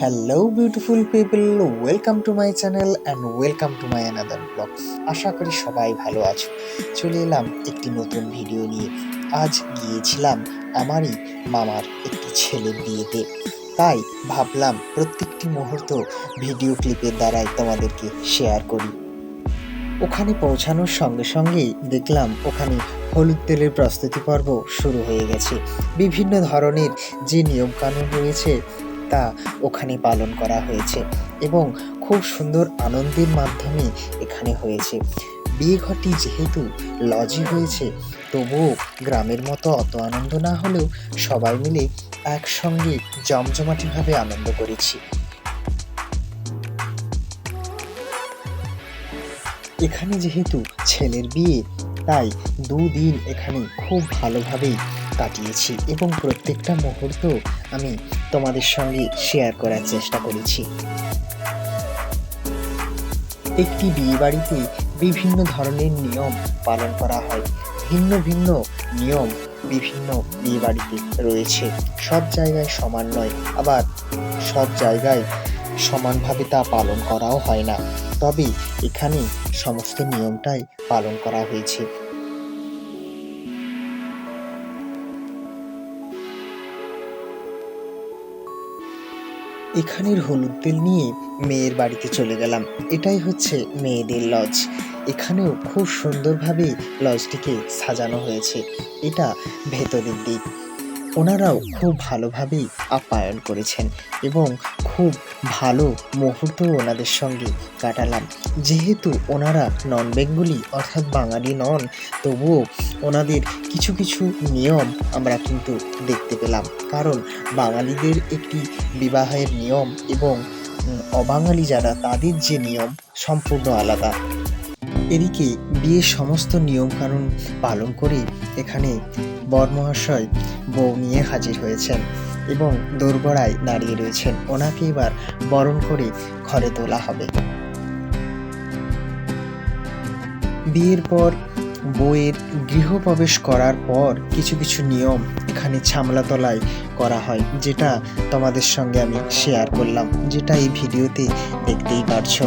Hello beautiful people welcome to my channel and welcome to my another blog আশা করি সবাই ভালো আছো। চলে এলাম একটি নতুন ভিডিও নিয়ে। আজ গিয়েছিলাম আমারই মামার একটি ছেলের বিয়েতে। তাই ভাবলাম প্রত্যেকটি মুহূর্ত ভিডিও ক্লিপের দ্বারাই তোমাদেরকে শেয়ার করি। ওখানে পৌঁছানোর সঙ্গে সঙ্গেই দেখলাম ওখানে হলুদ তেলের প্রস্তুতি পর্ব শুরু হয়ে গেছে। বিভিন্ন ধরনের যে নিয়মকানুন রয়েছে তা ওখানে পালন করা হয়েছে এবং খুব সুন্দর আনন্দের মাধ্যমে এখানে হয়েছে। বিয়ে ঘরটি যেহেতু লজে হয়েছে, তবুও গ্রামের মতো অত আনন্দ না হলেও সবাই মিলে একসঙ্গে জমজমাটিভাবে আনন্দ করেছি। এখানে যেহেতু ছেলের বিয়ে, তাই দুদিন এখানে খুব ভালোভাবেই কাটিয়েছি এবং প্রত্যেকটা মুহূর্ত আমি তোমাদের সঙ্গে শেয়ার করার চেষ্টা করেছি। একটি বিয়ে বাড়িতে বিভিন্ন ধরনের নিয়ম পালন করা হয়। ভিন্ন ভিন্ন নিয়ম বিভিন্ন বিয়ে বাড়িতে রয়েছে। সব জায়গায় সমান নয়, আবার সব জায়গায় সমানভাবে তা পালন করাও হয় না। তবে এখানে সমস্ত নিয়মটাই পালন করা হয়েছে। এখানের হলুদ তেল নিয়ে মেয়ের বাড়িতে চলে গেলাম। এটাই হচ্ছে মেয়েদের লজ এখানেও খুব সুন্দরভাবে লজটিকে সাজানো হয়েছে। এটা ভেতরের দিক। ওনারাও খুব ভালোভাবেই আপ্যায়ন করেছেন এবং খুব ভালো মুহূর্ত ওনাদের সঙ্গে কাটালাম। যেহেতু ওনারা নন বেঙ্গলি অর্থাৎ বাঙালি নন, তবুও ওনাদের কিছু কিছু নিয়ম আমরা কিন্তু দেখতে পেলাম। কারণ বাঙালিদের একটি বিবাহের নিয়ম এবং অবাঙালি যারা তাদের যে নিয়ম সম্পূর্ণ আলাদা। এদিকে বিয়ের সমস্ত নিয়মকানুন পালন করে এখানে বরমহাশয় বউ নিয়ে হাজির হয়েছেন এবং দোরগড়ায় দাঁড়িয়ে রয়েছেন। ওনাকে এবার বরণ করে ঘরে তোলা হবে। বিয়ের পর বউয়ের গৃহপ্রবেশ করার পর কিছু কিছু নিয়ম এখানে ছামলাতলায় করা হয়, যেটা তোমাদের সঙ্গে আমি শেয়ার করলাম, যেটা এই ভিডিওতে দেখতেই পারছ।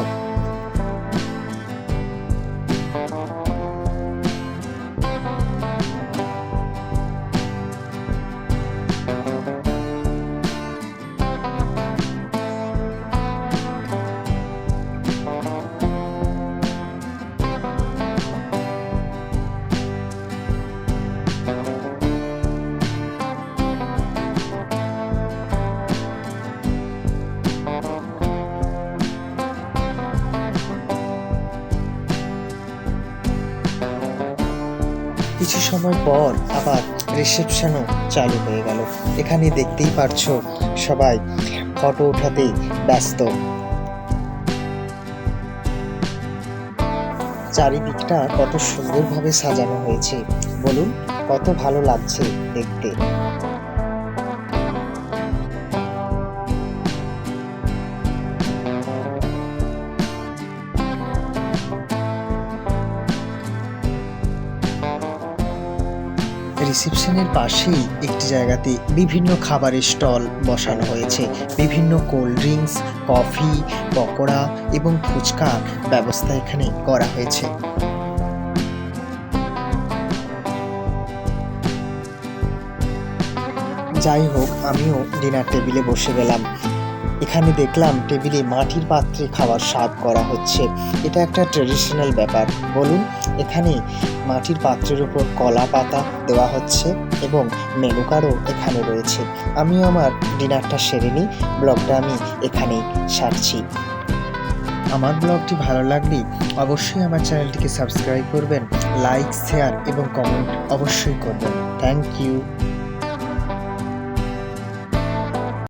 কিছু সময় পর আবার রিসেপশনও চালু হয়ে গেল। এখানে দেখতেই পারছ সবাই ফটো ওঠাতে ব্যস্ত। চারিদিকটা কত সুন্দরভাবে সাজানো হয়েছে। বলুন, কত ভালো লাগছে দেখতে। রিসেপশনের পাশেই একটি জায়গাতে বিভিন্ন খাবারের স্টল বসানো হয়েছে। বিভিন্ন কোল্ড ড্রিঙ্কস, কফি, পকোড়া এবং ফুচকার ব্যবস্থা এখানে করা হয়েছে। যাই হোক, আমিও ডিনার টেবিলে বসে গেলাম। এখানে দেখলাম টেবিলে মাটির পাত্রে খাবার সার্ভ করা হচ্ছে। এটা একটা ট্রেডিশনাল ব্যাপার। বলুন, এখানে মাটির পাত্রের উপর কলা পাতা দেওয়া হচ্ছে এবং মেনু কার্ডও এখানে রয়েছে। আমি আমার ডিনারটা সেরে নিই, ব্লগটা আমি এখানেই সারছি। আমার ব্লগটি ভালো লাগলে অবশ্যই আমার চ্যানেলটিকে সাবস্ক্রাইব করবেন, লাইক, শেয়ার এবং কমেন্ট অবশ্যই করবেন। Thank you.